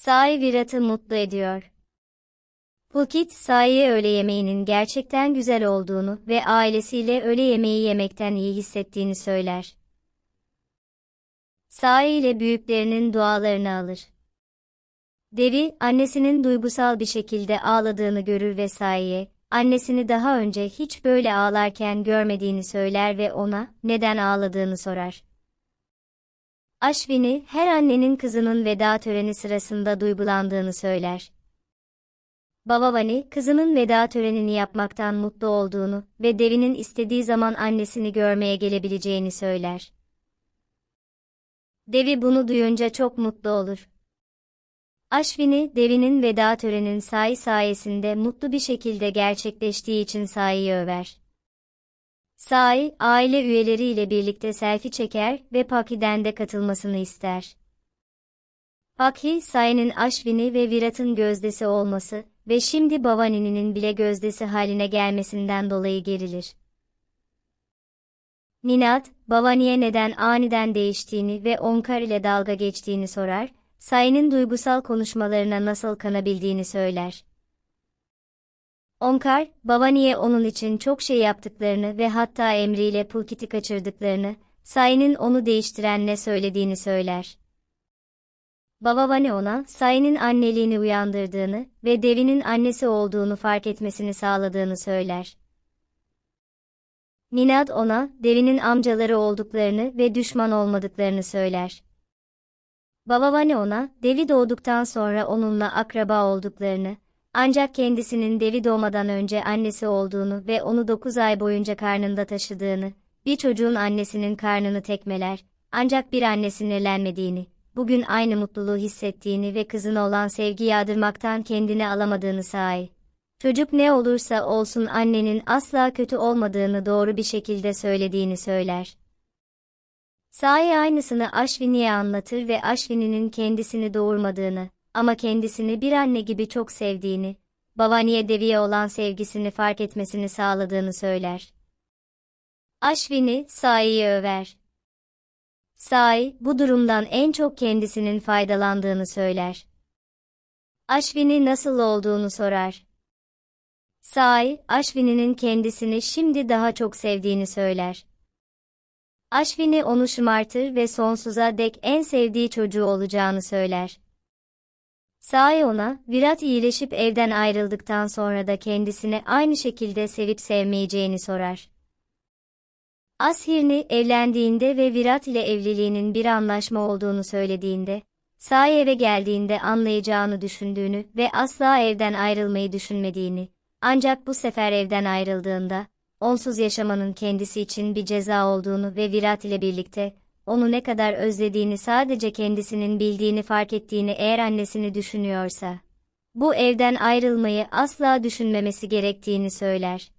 Sai Virat'ı mutlu ediyor. Pulkit, Sai'ye öğle yemeğinin gerçekten güzel olduğunu ve ailesiyle öğle yemeği yemekten iyi hissettiğini söyler. Sai ile büyüklerinin dualarını alır. Devi, annesinin duygusal bir şekilde ağladığını görür ve Sai'ye, annesini daha önce hiç böyle ağlarken görmediğini söyler ve ona neden ağladığını sorar. Ashwini, her annenin kızının veda töreni sırasında duygulandığını söyler. Babavani, kızının veda törenini yapmaktan mutlu olduğunu ve Devi'nin istediği zaman annesini görmeye gelebileceğini söyler. Devi bunu duyunca çok mutlu olur. Ashwini, Devi'nin veda törenin Sai sayesinde mutlu bir şekilde gerçekleştiği için Sai'yi över. Sai, aile üyeleriyle birlikte selfie çeker ve Paki'den de katılmasını ister. Paki, Sai'nin Ashwini ve Virat'ın gözdesi olması ve şimdi Bhavani'nin bile gözdesi haline gelmesinden dolayı gerilir. Ninat, Bhavani'ye neden aniden değiştiğini ve Onkar ile dalga geçtiğini sorar, Sai'nin duygusal konuşmalarına nasıl kanabildiğini söyler. Onkar, Bhavani'ye onun için çok şey yaptıklarını ve hatta emriyle Pulkit'i kaçırdıklarını, Sai'nin onu değiştiren ne söylediğini söyler. Bhavani ona, Sai'nin anneliğini uyandırdığını ve Devi'nin annesi olduğunu fark etmesini sağladığını söyler. Ninad ona, Devi'nin amcaları olduklarını ve düşman olmadıklarını söyler. Bhavani ona, Devi doğduktan sonra onunla akraba olduklarını, ancak kendisinin Devi doğmadan önce annesi olduğunu ve onu 9 ay boyunca karnında taşıdığını, bir çocuğun annesinin karnını tekmeler, ancak bir anne sinirlenmediğini, bugün aynı mutluluğu hissettiğini ve kızına olan sevgi yağdırmaktan kendini alamadığını sahi. Çocuk ne olursa olsun annenin asla kötü olmadığını doğru bir şekilde söylediğini söyler. Sahi aynısını Ashwini'ye anlatır ve Ashwini'nin kendisini doğurmadığını, ama kendisini bir anne gibi çok sevdiğini, Bhavani'ye Devi'ye olan sevgisini fark etmesini sağladığını söyler. Ashwini, Sai'yi över. Sai, bu durumdan en çok kendisinin faydalandığını söyler. Ashwini nasıl olduğunu sorar. Sai, Ashwini'nin kendisini şimdi daha çok sevdiğini söyler. Ashwini onu şımartır ve sonsuza dek en sevdiği çocuğu olacağını söyler. Sai ona, Virat iyileşip evden ayrıldıktan sonra da kendisini aynı şekilde sevip sevmeyeceğini sorar. Ashirni evlendiğinde ve Virat ile evliliğinin bir anlaşma olduğunu söylediğinde, Sai eve geldiğinde anlayacağını düşündüğünü ve asla evden ayrılmayı düşünmediğini, ancak bu sefer evden ayrıldığında, onsuz yaşamanın kendisi için bir ceza olduğunu ve Virat ile birlikte, onu ne kadar özlediğini sadece kendisinin bildiğini fark ettiğini eğer annesini düşünüyorsa, bu evden ayrılmayı asla düşünmemesi gerektiğini söyler.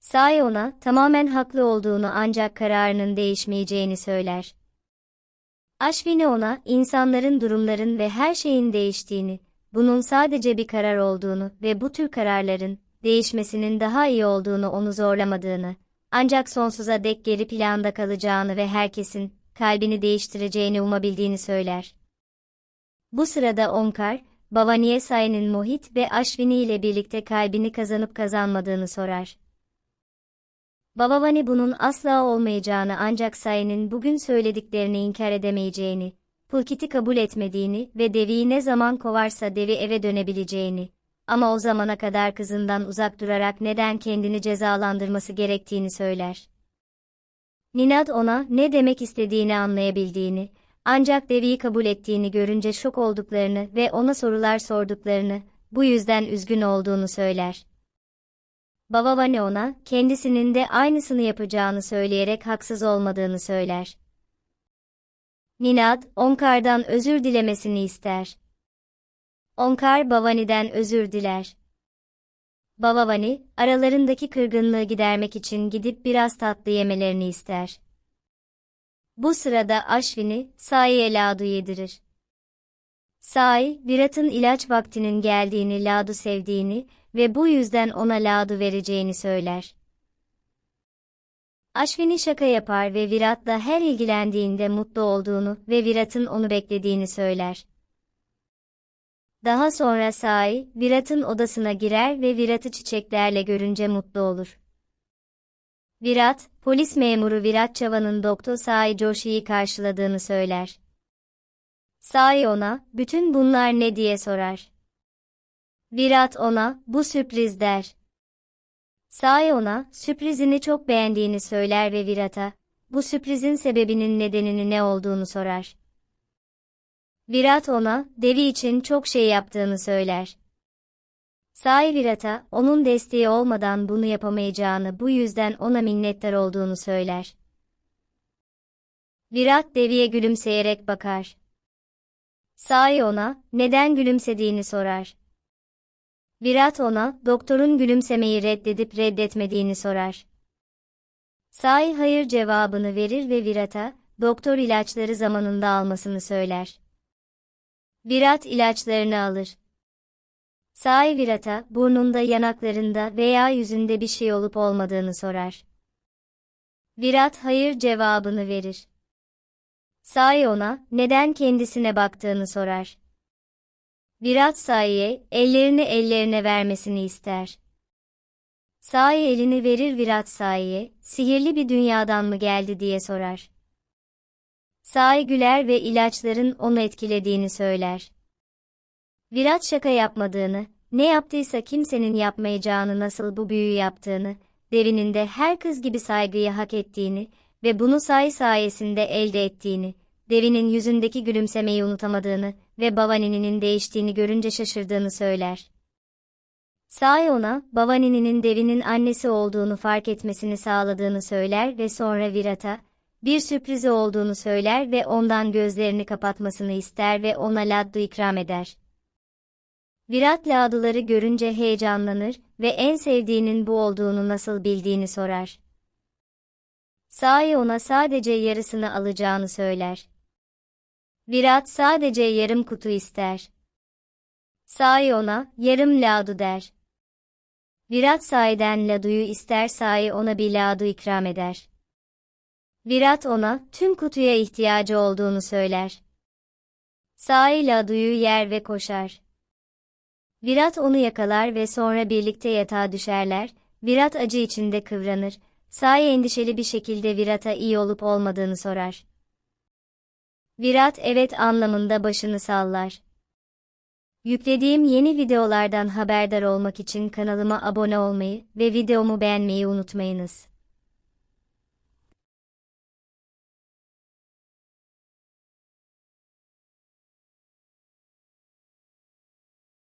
Sai ona tamamen haklı olduğunu ancak kararının değişmeyeceğini söyler. Ashwini ona insanların durumların ve her şeyin değiştiğini, bunun sadece bir karar olduğunu ve bu tür kararların değişmesinin daha iyi olduğunu onu zorlamadığını, ancak sonsuza dek geri planda kalacağını ve herkesin kalbini değiştireceğini umabildiğini söyler. Bu sırada Omkar, Bhavaniye Sai'nin Mohit ve Ashwini ile birlikte kalbini kazanıp kazanmadığını sorar. Bhavani bunun asla olmayacağını ancak Sai'nin bugün söylediklerini inkar edemeyeceğini, Pulkit'i kabul etmediğini ve Devi'yi ne zaman kovarsa Devi eve dönebileceğini, ama o zamana kadar kızından uzak durarak neden kendini cezalandırması gerektiğini söyler. Ninad ona ne demek istediğini anlayabildiğini, ancak Devi'yi kabul ettiğini görünce şok olduklarını ve ona sorular sorduklarını, bu yüzden üzgün olduğunu söyler. Bavavane ona, kendisinin de aynısını yapacağını söyleyerek haksız olmadığını söyler. Ninad, Onkar'dan özür dilemesini ister. Onkar Bavani'den özür diler. Bavani, aralarındaki kırgınlığı gidermek için gidip biraz tatlı yemelerini ister. Bu sırada Ashwini, Sai'ye Ladu yedirir. Sai, Virat'ın ilaç vaktinin geldiğini Ladu sevdiğini ve bu yüzden ona Ladu vereceğini söyler. Ashwini şaka yapar ve Virat'la her ilgilendiğinde mutlu olduğunu ve Virat'ın onu beklediğini söyler. Daha sonra Sai, Virat'ın odasına girer ve Virat'ı çiçeklerle görünce mutlu olur. Virat, polis memuru Virat Çava'nın Doktor Sai Joshi'yi karşıladığını söyler. Sai ona, bütün bunlar ne diye sorar. Virat ona, bu sürpriz der. Sai ona, sürprizini çok beğendiğini söyler ve Virat'a, bu sürprizin sebebinin nedenini ne olduğunu sorar. Virat ona, devi için çok şey yaptığını söyler. Sai Virat'a, onun desteği olmadan bunu yapamayacağını bu yüzden ona minnettar olduğunu söyler. Virat deviye gülümseyerek bakar. Sai ona, neden gülümsediğini sorar. Virat ona, doktorun gülümsemeyi reddedip reddetmediğini sorar. Sai hayır cevabını verir ve Virat'a, doktor ilaçları zamanında almasını söyler. Virat ilaçlarını alır. Sai Virat'a, burnunda yanaklarında veya yüzünde bir şey olup olmadığını sorar. Virat hayır cevabını verir. Sai ona, neden kendisine baktığını sorar. Virat Sai'ye, ellerini ellerine vermesini ister. Sai elini verir Virat Sai'ye, sihirli bir dünyadan mı geldi diye sorar. Sai güler ve ilaçların onu etkilediğini söyler. Virat şaka yapmadığını, ne yaptıysa kimsenin yapmayacağını nasıl bu büyü yaptığını, devinin de her kız gibi saygıyı hak ettiğini ve bunu Sai sayesinde elde ettiğini, devinin yüzündeki gülümsemeyi unutamadığını ve Bavani'nin değiştiğini görünce şaşırdığını söyler. Sai ona, Bavani'nin devinin annesi olduğunu fark etmesini sağladığını söyler ve sonra Virat'a, bir sürprizi olduğunu söyler ve ondan gözlerini kapatmasını ister ve ona laddu ikram eder. Virat laduları görünce heyecanlanır ve en sevdiğinin bu olduğunu nasıl bildiğini sorar. Sai ona sadece yarısını alacağını söyler. Virat sadece yarım kutu ister. Sai ona, yarım ladu der. Virat Sai'den laduyu ister Sai ona bir ladu ikram eder. Virat ona, tüm kutuya ihtiyacı olduğunu söyler. Sai laduyu yer ve koşar. Virat onu yakalar ve sonra birlikte yatağa düşerler, Virat acı içinde kıvranır, Sai endişeli bir şekilde Virat'a iyi olup olmadığını sorar. Virat evet anlamında başını sallar. Yüklediğim yeni videolardan haberdar olmak için kanalıma abone olmayı ve videomu beğenmeyi unutmayınız.